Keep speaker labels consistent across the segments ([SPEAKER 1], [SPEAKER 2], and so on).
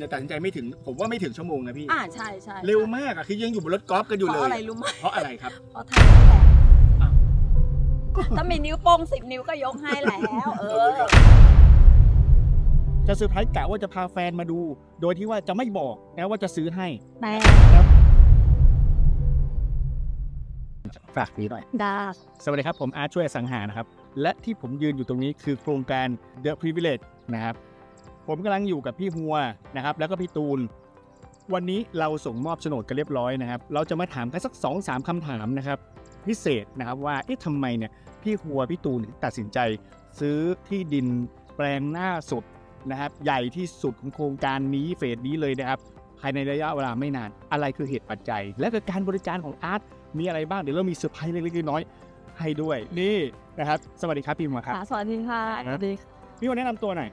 [SPEAKER 1] แต่ตัดสินใจไม่ถึงผมว่าไม่ถึงชั่วโมงนะพี่
[SPEAKER 2] อ่าใช่ใช่
[SPEAKER 1] เร็วมากอะคือยังอยู่บนรถกอล์ฟกันอยู่
[SPEAKER 2] เพ
[SPEAKER 1] เล
[SPEAKER 2] ราะ
[SPEAKER 1] ย
[SPEAKER 2] อะไรรู้ไหม
[SPEAKER 1] เพราะอะไรครับ
[SPEAKER 2] เพราะเธอนี่แหละ
[SPEAKER 1] อ้าว
[SPEAKER 2] ถ้ามีนิ้วโป้งสิบนิ้วก็ยกให้แล้ว เออ
[SPEAKER 1] จะเซอร์ไพรส์กะว่าจะพาแฟนมาดู โดยที่ว่าจะไม่บอกนะว่าจะซื้อให้
[SPEAKER 2] แต่
[SPEAKER 1] ฝากนี้หน่อย
[SPEAKER 2] ดา
[SPEAKER 1] สวัสดีครับ ผมอาร์ตช่วยอสังหานะครับ และที่ผมยืนอยู่ตรงนี้คือโครงการ The Privilege นะครับ ผมกำลังอยู่กับพี่ฮัวนะครับ แล้วก็พี่ตูน วันนี้เราส่งมอบโฉนดกันเรียบร้อยนะครับ เราจะมาถามกันสัก2-3สามคำถามนะครับ พิเศษนะครับว่าเอ๊ะทำไมเนี่ยพี่ฮัวพี่ตูนถึงตัดสินใจ ซื้อที่ดินแปลงหน้าสุดนะครับ ใหญ่ที่สุดของโครงการนี้เฟสนี้เลยนะครับภายในระยะเวลาไม่นาน อะไรคือเหตุปัจจัย และก็การบริการของอาร์ตมีอะไรบ้างเดี๋ยวเรามีเซอร์ไพรส์เล็กๆน้อยๆให้ด้วยนี่นะครับ สวัสดีครับพี่มาครับ
[SPEAKER 2] ค่ะสวัสดีค่ะ
[SPEAKER 1] ครับ
[SPEAKER 2] สวัสดี
[SPEAKER 1] พี่วันแนะนำตัวหน่อย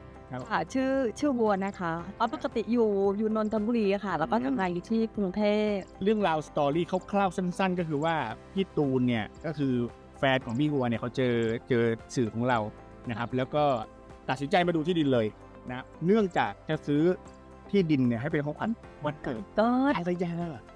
[SPEAKER 2] ค่ะชื่อชื่อบัวนะคะอ๋อปกติอยู่อยู่นนทบุรีอะค่ะ แล้วก็ทำงานอยู่ที่กรุงเทพ
[SPEAKER 1] เรื่องราวสตอรี่คร่าวๆสั้น ๆ ก็คือว่าพี่ตูนเนี่ยก็คือแฟนของพี่วัวเนี่ยเขาเจอเจอสื่อของเรานะครับ แล้วก็ตัดสินใจมาดูที่ดินเลยนะเนื่องจากจะซื้อที่ดินเนี่ยให้เป็นของขวัญวันเกิด
[SPEAKER 2] ก็
[SPEAKER 1] ภรรยา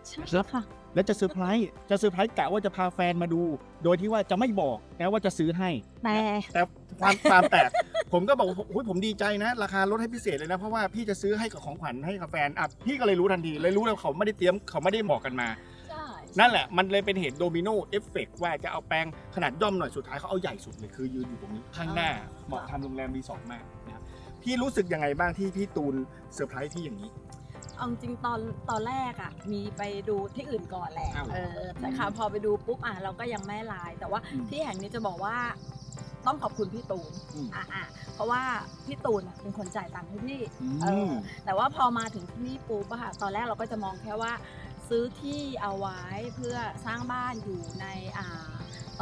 [SPEAKER 2] ใช่ค่ะ
[SPEAKER 1] แล้วจะเซอร์ไพรส์จะเซอร์ไพรส์กะว่าจะพาแฟนมาดู โดยที่ว่าจะไม่บอกนะว่าจะซื้อให้
[SPEAKER 2] แต่
[SPEAKER 1] แต่ความความแตก ผมก็บอกว่าโอ้ยผมดีใจนะ ราคาลดให้พิเศษเลยนะ เพราะว่าพี่จะซื้อให้กับของขวัญให้กับแฟนอะพี่ก็เลยรู้ทันทีเลยรู้เลยเขาไม่ได้เตรียมเขาไม่ได้บอกกันมา
[SPEAKER 2] ใช่
[SPEAKER 1] นั่นแหละมันเลยเป็นเหตุโดมิโนเอฟเฟกว่าจะเอาแปลงขนาดย่อมหน่อยสุดท้ายเขาเอาใหญ่สุดเลยคือยืนอยู่ตรงนี้ข้างหน้าเหมาะทำโรงแรมรีสอร์ทมากนะครับพี่รู้สึกยังไงบ้างที่พี่ตูนเซอร์ไพรส์พี่อย่างนี้
[SPEAKER 2] เอาจริงๆตอนตอนแรกอะ มีไปดูที่อื่นก่อนแหละ
[SPEAKER 1] อ้าว
[SPEAKER 2] เออแต่ค่ะพอไปดูปุ๊บอะเราก็ยังไม่ไลน์แต่ว่า
[SPEAKER 1] อืม
[SPEAKER 2] ที่แห่งนี้จะบอกว่า ต้องขอบคุณพี่ตูน
[SPEAKER 1] อืม
[SPEAKER 2] อะอะเพราะว่าพี่ตูนอะเป็นคนจ่ายตังค์ให้พี่
[SPEAKER 1] อื
[SPEAKER 2] เออ
[SPEAKER 1] ม
[SPEAKER 2] แต่ว่าพอมาถึงที่นี่ปุ๊บอะค่ะตอนแรกเราก็จะมองแค่ว่าซื้อที่เอาไว้เพื่อสร้างบ้านอยู่ในอ่า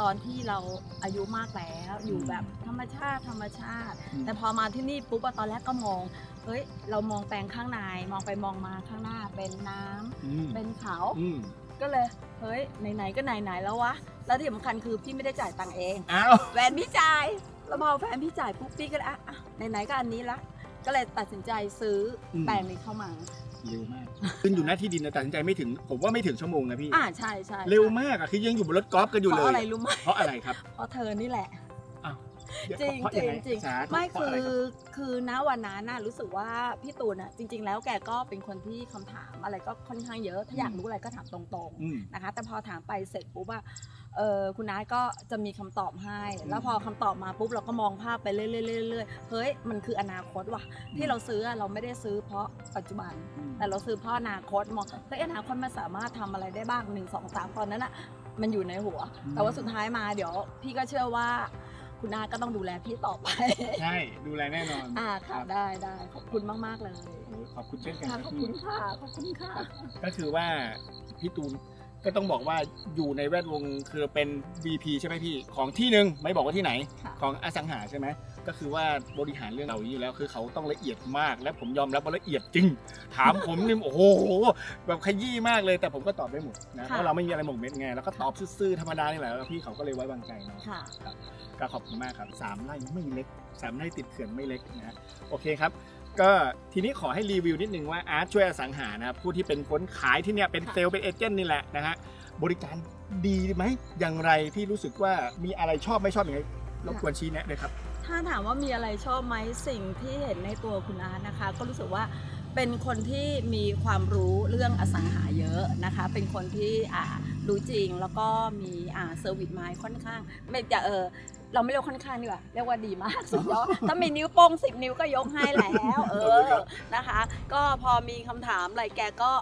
[SPEAKER 2] ตอนที่เราอายุมากแล้วอยู่แบบธรรมชาติธรรมชาติ
[SPEAKER 1] อืม
[SPEAKER 2] แต่พอมาที่นี่ปุ๊บอะตอนแรกก็มองเฮ้ยเรามองแปลงข้างในมองไปมองมาข้างหน้าเป็นน้ำ
[SPEAKER 1] อืม
[SPEAKER 2] เป็นเขา
[SPEAKER 1] อืม
[SPEAKER 2] ก็เลยเฮ้ยไหนๆก็ไหนๆแล้ววะ แล้วที่สำคัญคือพี่ไม่ได้จ่ายตังค์เอง
[SPEAKER 1] อ้าว
[SPEAKER 2] แฟนพี่จ่ายแล้วพอแฟนพี่จ่ายปุ๊บพี่ก็เลยอะอะไหนๆก็อันนี้ละ ก็เลยตัดสินใจซื้ออ
[SPEAKER 1] ม
[SPEAKER 2] แปลงนี้เข้ามา
[SPEAKER 1] เร็วมาก ขึ้นอยู่หน้าที่ดินนะตัดสินใจไม่ถึง ผมว่าไม่ถึงชั่วโมงนะพี่
[SPEAKER 2] อ่าใช่ใช่
[SPEAKER 1] เร็วมากอะคือยังอยู่บนรถกอล์ฟกันอยู่
[SPEAKER 2] เพ
[SPEAKER 1] เล
[SPEAKER 2] ราะ
[SPEAKER 1] ย
[SPEAKER 2] อะไรรู้ไหม
[SPEAKER 1] เพราะอะไรครับ
[SPEAKER 2] เพราะเธอนี่แหละ
[SPEAKER 1] อ้าว
[SPEAKER 2] จริง
[SPEAKER 1] เพาะ
[SPEAKER 2] จริ
[SPEAKER 1] ยังไจ
[SPEAKER 2] ริง
[SPEAKER 1] สาธุ
[SPEAKER 2] ไม่
[SPEAKER 1] เพราะ
[SPEAKER 2] คื
[SPEAKER 1] อะไร
[SPEAKER 2] อ
[SPEAKER 1] รับ
[SPEAKER 2] คือณวันนั้นน่ะรู้สึกว่าพี่ตูนอะจริง ๆ แล้วแกก็เป็นคนที่คำถามอะไรก็ค่อนข้างเยอะ ถ้าอยากรู้อะไรก็ถามตรง
[SPEAKER 1] อืม
[SPEAKER 2] ๆนะคะ แต่พอถามไปเสร็จปุ๊บอะ เออคุณน้าก็จะมีคำตอบให้ แล้วพอคำตอบมาปุ๊บเราก็มองภาพไปเรื่อยๆเรื่อยๆเฮ้ยมันคืออนาคตว่ะ ที่เราซื้ออะเราไม่ได้ซื้อเพราะปัจจุบัน แต่เราซื้อเพราะอนาคตมองเฮ้ยอนาคตมันสามารถทำอะไรได้บ้างหนึ่งสองสามตอนนั้นอะมันอยู่ในหัว
[SPEAKER 1] อืม
[SPEAKER 2] แต่ว่าสุดท้ายมาเดี๋ยว พี่ก็เชื่อว่า คุณอาก็ต้องดูแลพี่ต่อไป
[SPEAKER 1] ใช่ดูแลแน่นอน
[SPEAKER 2] อ่าค่ะได้ได้ขอบคุณมากๆเลย
[SPEAKER 1] โอ้ยขอบคุณเช่นกัน
[SPEAKER 2] ค่ะ
[SPEAKER 1] ครับ
[SPEAKER 2] ขอบ
[SPEAKER 1] พี่
[SPEAKER 2] คุณค่ะขอบคุณค่ะ
[SPEAKER 1] ก็คือว่าพี่ตูน ก็ต้องบอกว่าอยู่ในแวดวงคือเป็น VP ใช่ไหมพี่ ของที่หนึ่งไม่บอกว่าที่ไหน
[SPEAKER 2] ค่ะ
[SPEAKER 1] ของอสังหาใช่ไหมก็คือว่าบริหารเรื่องเหล่านี้อยู่แล้วคือเขาต้องละเอียดมาก และผมยอมรับว่าละเอียดจริง ถามผมนี่ โอ้โหแบบขยี้มากเลย แต่ผมก็ตอบได้หมดนะเพราะเราไม่มีอะไรหมกเม็ดไงแล้วก็ตอบซื่อๆธรรมดานี่แหละแล้วพี่เขาก็เลยไว้วางใจเนาะ
[SPEAKER 2] ค่ะ
[SPEAKER 1] ครับก็ขอบคุณมากครับสามไร่ไม่เล็กสามไร่ติดเขื่อนไม่เล็กนะฮะโอเคครับ ก็ทีนี้ขอให้รีวิวนิดนึงว่าอาร์ตช่วยอสังหานะครับผู้ที่เป็นคนขายที่เนี่ยเป็นเซลล์เป็นเอเจนต์นี่แหละนะฮะบริการดีไหมอย่างไรพี่รู้สึกว่ามีอะไรชอบไม่ชอบอยังไงรบกวนชี้แนะเลยครับ
[SPEAKER 2] ถ้าถามว่ามีอะไรชอบไหมสิ่งที่เห็นในตัวคุณอาร์ตนะคะ ก็รู้สึกว่าเป็นคนที่มีความรู้เรื่องอสังหาเยอะนะคะ เป็นคนที่อ่ารู้จริงแล้วก็มีเซอร์วิสไมล์ค่อนข้างไม่จะเออ เราไม่เรียกค่อนข้างดีกว่าเรียกว่าดีมากสุดยอดถ้ามีนิ้วโป้งสิบนิ้วก็ยกให้แล้ว เอ
[SPEAKER 1] ขอบคุณครั
[SPEAKER 2] อบนะคะ ก็พอมีคำถามอะไรแกก็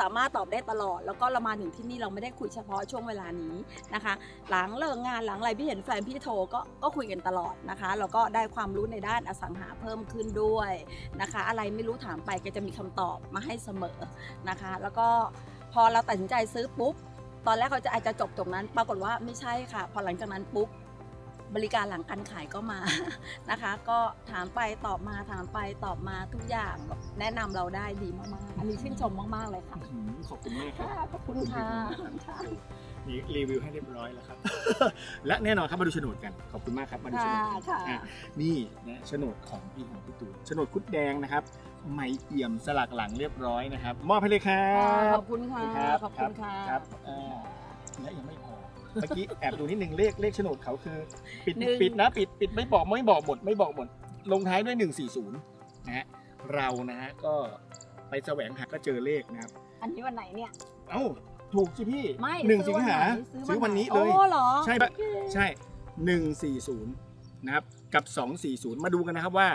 [SPEAKER 2] สามารถตอบได้ตลอด แล้วก็เรามาถึงที่นี่เราไม่ได้คุยเฉพาะช่วงเวลานี้นะคะ หลังเลิกงานหลังอะไรพี่เห็นแฟนพี่โทรก็ก็คุยกันตลอดนะคะแล้วก็ได้ความรู้ในด้านอสังหาเพิ่มขึ้นด้วยนะคะ อะไรไม่รู้ถามไปก็จะมีคำตอบมาให้เสมอนะคะ แล้วก็พอเราตัดสินใจซื้อปุ๊บตอนแรกเขาจะอาจจะจบตรงนั้น ปรากฏว่าไม่ใช่ค่ะ พอหลังจากนั้นปุ๊บ บริการหลังการขายก็มา นะคะ ก็ถามไปตอบมาถามไปตอบมาทุกอย่างแบบแนะนำเราได้ดีมากๆ อันนี้ชื่นชมมากๆเลยค่ะ
[SPEAKER 1] อืมขอบคุณมากครับ
[SPEAKER 2] ค่ะขอบคุณค่ะค่ะ
[SPEAKER 1] มีรีวิวให้เรียบร้อยแล้วครับ และแน่นอนครับมาดูโฉนดกัน ขอบคุณมากครับมาดูโฉน
[SPEAKER 2] ค่ะ
[SPEAKER 1] ดกัน
[SPEAKER 2] ค่ะ
[SPEAKER 1] อะ นี่นะโฉนดของพี่ของพี่ตูนโฉนดคุดแดงนะครับใหม่เอี่ยมสลักหลังเรียบร้อยนะครับ มอบให้เลยครับ
[SPEAKER 2] ขอบคุณค่ะ
[SPEAKER 1] ครับ
[SPEAKER 2] ขอบคุณค่ะ
[SPEAKER 1] ครับอ่าและยังไม่พอ เมื่อกี้แอบดูนิดนึงเลขเลขโฉนดเขาคือ ปิด
[SPEAKER 2] หนึ่ง
[SPEAKER 1] ปิดนะปิดปิดไม่บอกไม่บอกหมดไม่บอกหมด ลงท้ายด้วย 140นะฮะเรานะฮะก็ไปแสวงหาก็เจอเลขนะครับ
[SPEAKER 2] อันนี้วันไหนเนี่ย
[SPEAKER 1] เอ้าถูกสิพี่
[SPEAKER 2] ไม่
[SPEAKER 1] หนึ่ง
[SPEAKER 2] ซื้
[SPEAKER 1] สิ
[SPEAKER 2] อง
[SPEAKER 1] หา
[SPEAKER 2] ซื้
[SPEAKER 1] ซื้อ
[SPEAKER 2] วั
[SPEAKER 1] วัน
[SPEAKER 2] ไห
[SPEAKER 1] นี้เลย
[SPEAKER 2] โอ้เหรอ
[SPEAKER 1] ใช่ปะ
[SPEAKER 2] โอเค
[SPEAKER 1] ใช่ 140 นะครับ กับ 240 มาดูกันนะครับว่า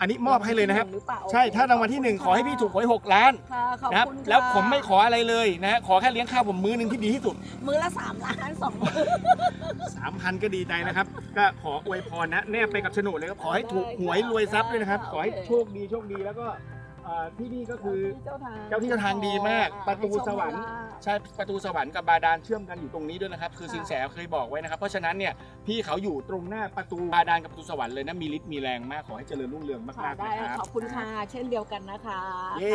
[SPEAKER 1] อันนี้มอบให้เลยนะครับ
[SPEAKER 2] หรือเปล่า
[SPEAKER 1] ใช่
[SPEAKER 2] โเค
[SPEAKER 1] ถ้ารางวัลที่หนึ่งขอให้พี่ถูกหวยหกล้าน
[SPEAKER 2] ค่ะขอบ
[SPEAKER 1] นะครับ
[SPEAKER 2] คุณค่ะ
[SPEAKER 1] แล้วผมไม่ขออะไรเลยนะฮะขอแค่เลี้ยงข้าวผมมื้อหนึ่งที่ดีที่สุด
[SPEAKER 2] มือละสามล้านสองมือ
[SPEAKER 1] 3,000 ก็ดีใจนะครับ ก็ขออวยพรนะแนบไปกับโฉนดเลยครับขอให้ถูกหวยรวยทรัพย์ด้วยนะครับ ขอให้โชคดีโชคดีแล้วก็ เอ่อที่นี่ก็คือ
[SPEAKER 2] เจ้าทาง
[SPEAKER 1] เจ้าที่เจ้าทางดีมาก ประตูสวรรค์
[SPEAKER 2] ให้โชคลาภ
[SPEAKER 1] ใช่ประตูสวรรค์กับบาดาลเชื่อมกันอยู่ตรงนี้ด้วยนะครับ คือ
[SPEAKER 2] ค่ะ
[SPEAKER 1] สินแสเคยบอกไว้นะครับ เพราะฉะนั้นเนี่ยพี่เขาอยู่ตรงหน้าประตูบาดาลกับประตูสวรรค์เลยนะมีฤทธิ์มีแรงมากขอให้เจริญรุ่งเรือง
[SPEAKER 2] ค่ะ
[SPEAKER 1] มากๆ
[SPEAKER 2] ได้
[SPEAKER 1] นะครับ
[SPEAKER 2] ขอบคุณค่ะเช่นเดียวกันนะคะ
[SPEAKER 1] เย้